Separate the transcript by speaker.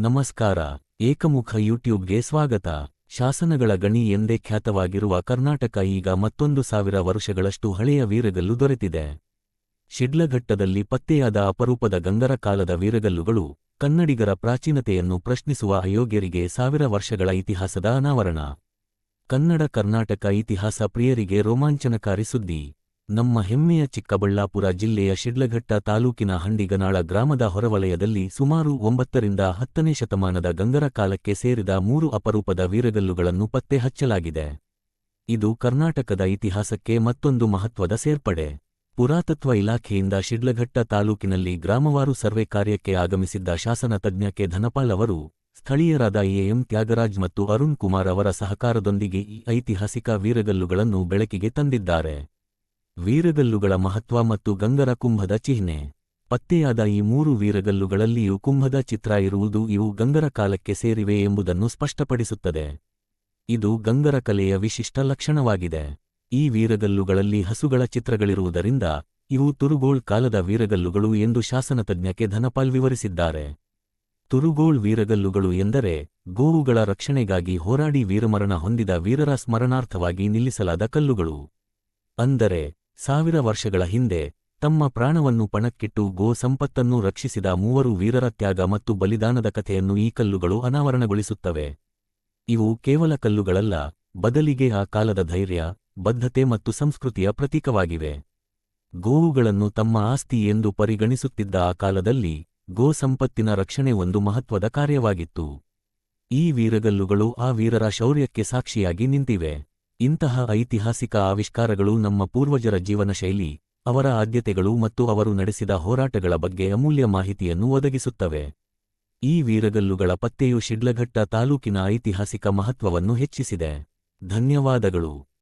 Speaker 1: ನಮಸ್ಕಾರ, ಏಕಮುಖ ಯೂಟ್ಯೂಬ್ಗೆ ಸ್ವಾಗತ. ಶಾಸನಗಳ ಗಣಿ ಎಂದೇ ಖ್ಯಾತವಾಗಿರುವ ಕರ್ನಾಟಕ ಈಗ ಮತ್ತೊಂದು ಸಾವಿರ ವರ್ಷಗಳಷ್ಟು ಹಳೆಯ ವೀರಗಲ್ಲು ದೊರೆತಿದೆ. ಶಿಡ್ಲಘಟ್ಟದಲ್ಲಿ ಪತ್ತೆಯಾದ ಅಪರೂಪದ ಗಂಗರ ಕಾಲದ ವೀರಗಲ್ಲುಗಳು, ಕನ್ನಡಿಗರ ಪ್ರಾಚೀನತೆಯನ್ನು ಪ್ರಶ್ನಿಸುವ ಅಯೋಗ್ಯರಿಗೆ ಸಾವಿರ ವರ್ಷಗಳ ಇತಿಹಾಸದ ಅನಾವರಣ. ಕನ್ನಡ, ಕರ್ನಾಟಕ ಇತಿಹಾಸ ಪ್ರಿಯರಿಗೆ ರೋಮಾಂಚನಕಾರಿ ಸುದ್ದಿ. ನಮ್ಮ ಹೆಮ್ಮೆಯ ಚಿಕ್ಕಬಳ್ಳಾಪುರ ಜಿಲ್ಲೆಯ ಶಿಡ್ಲಘಟ್ಟ ತಾಲೂಕಿನ ಹಂಡಿಗನಾಳ ಗ್ರಾಮದ ಹೊರವಲಯದಲ್ಲಿ ಸುಮಾರು ಒಂಬತ್ತರಿಂದ ಹತ್ತನೇ ಶತಮಾನದ ಗಂಗರ ಕಾಲಕ್ಕೆ ಸೇರಿದ ಮೂರು ಅಪರೂಪದ ವೀರಗಲ್ಲುಗಳನ್ನು ಪತ್ತೆ ಹಚ್ಚಲಾಗಿದೆ. ಇದು ಕರ್ನಾಟಕದ ಇತಿಹಾಸಕ್ಕೆ ಮತ್ತೊಂದು ಮಹತ್ವದ ಸೇರ್ಪಡೆ. ಪುರಾತತ್ವ ಇಲಾಖೆಯಿಂದ ಶಿಡ್ಲಘಟ್ಟ ತಾಲೂಕಿನಲ್ಲಿ ಗ್ರಾಮವಾರು ಸರ್ವೆ ಕಾರ್ಯಕ್ಕೆ ಆಗಮಿಸಿದ್ದ ಶಾಸನ ತಜ್ಞ ಕೆ. ಧನಪಾಲ್ ಅವರು, ಸ್ಥಳೀಯರಾದ ಎಎಂ ತ್ಯಾಗರಾಜ್ ಮತ್ತು ಅರುಣ್ ಕುಮಾರ್ ಅವರ ಸಹಕಾರದೊಂದಿಗೆ ಈ ಐತಿಹಾಸಿಕ ವೀರಗಲ್ಲುಗಳನ್ನು ಬೆಳಕಿಗೆ ತಂದಿದ್ದಾರೆ. ವೀರಗಲ್ಲುಗಳ ಮಹತ್ವ ಮತ್ತು ಗಂಗರ ಕುಂಭದ ಚಿಹ್ನೆ. ಪತ್ತೆಯಾದ ಈ ಮೂರು ವೀರಗಲ್ಲುಗಳಲ್ಲಿಯೂ ಕುಂಭದ ಚಿತ್ರ ಇರುವುದು ಇವು ಗಂಗರ ಕಾಲಕ್ಕೆ ಸೇರಿವೆ ಎಂಬುದನ್ನು ಸ್ಪಷ್ಟಪಡಿಸುತ್ತದೆ. ಇದು ಗಂಗರ ಕಲೆಯ ವಿಶಿಷ್ಟ ಲಕ್ಷಣವಾಗಿದೆ. ಈ ವೀರಗಲ್ಲುಗಳಲ್ಲಿ ಹಸುಗಳ ಚಿತ್ರಗಳಿರುವುದರಿಂದ, ಇವು ತುರುಗೋಳ್ ಕಾಲದ ವೀರಗಲ್ಲುಗಳು ಎಂದು ಶಾಸನ ತಜ್ಞಕ್ಕೆ ಧನಪಾಲ್ ವಿವರಿಸಿದ್ದಾರೆ. ತುರುಗೋಳ್ ವೀರಗಲ್ಲುಗಳು ಎಂದರೆ, ಗೋವುಗಳ ರಕ್ಷಣೆಗಾಗಿ ಹೋರಾಡಿ ವೀರಮರಣ ಹೊಂದಿದ ವೀರರ ಸ್ಮರಣಾರ್ಥವಾಗಿ ನಿಲ್ಲಿಸಲಾದ ಕಲ್ಲುಗಳು. ಅಂದರೆ ಸಾವಿರ ವರ್ಷಗಳ ಹಿಂದೆ, ತಮ್ಮ ಪ್ರಾಣವನ್ನು ಪಣಕ್ಕಿಟ್ಟು ಗೋ ಸಂಪತ್ತನ್ನು ರಕ್ಷಿಸಿದ ಮೂವರು ವೀರರ ತ್ಯಾಗ ಮತ್ತು ಬಲಿದಾನದ ಕಥೆಯನ್ನು ಈ ಕಲ್ಲುಗಳು ಅನಾವರಣಗೊಳಿಸುತ್ತವೆ. ಇವು ಕೇವಲ ಕಲ್ಲುಗಳಲ್ಲ, ಬದಲಿಗೆ ಆ ಕಾಲದ ಧೈರ್ಯ, ಬದ್ಧತೆ ಮತ್ತು ಸಂಸ್ಕೃತಿಯ ಪ್ರತೀಕವಾಗಿವೆ. ಗೋವುಗಳನ್ನು ತಮ್ಮ ಆಸ್ತಿ ಎಂದು ಪರಿಗಣಿಸುತ್ತಿದ್ದ ಆ ಕಾಲದಲ್ಲಿ, ಗೋ ಸಂಪತ್ತಿನ ರಕ್ಷಣೆ ಒಂದು ಮಹತ್ವದ ಕಾರ್ಯವಾಗಿತ್ತು. ಈ ವೀರಗಲ್ಲುಗಳು ಆ ವೀರರ ಶೌರ್ಯಕ್ಕೆ ಸಾಕ್ಷಿಯಾಗಿ ನಿಂತಿವೆ. ಇಂತಹ ಐತಿಹಾಸಿಕ ಆವಿಷ್ಕಾರಗಳು ನಮ್ಮ ಪೂರ್ವಜರ ಜೀವನಶೈಲಿ, ಅವರ ಆದ್ಯತೆಗಳು ಮತ್ತು ಅವರು ನಡೆಸಿದ ಹೋರಾಟಗಳ ಬಗ್ಗೆ ಅಮೂಲ್ಯ ಮಾಹಿತಿಯನ್ನು ಒದಗಿಸುತ್ತವೆ. ಈ ವೀರಗಲ್ಲುಗಳ ಪತ್ತೆಯು ಶಿಡ್ಲಘಟ್ಟ ತಾಲೂಕಿನ ಐತಿಹಾಸಿಕ ಮಹತ್ವವನ್ನು ಹೆಚ್ಚಿಸಿದೆ. ಧನ್ಯವಾದಗಳು.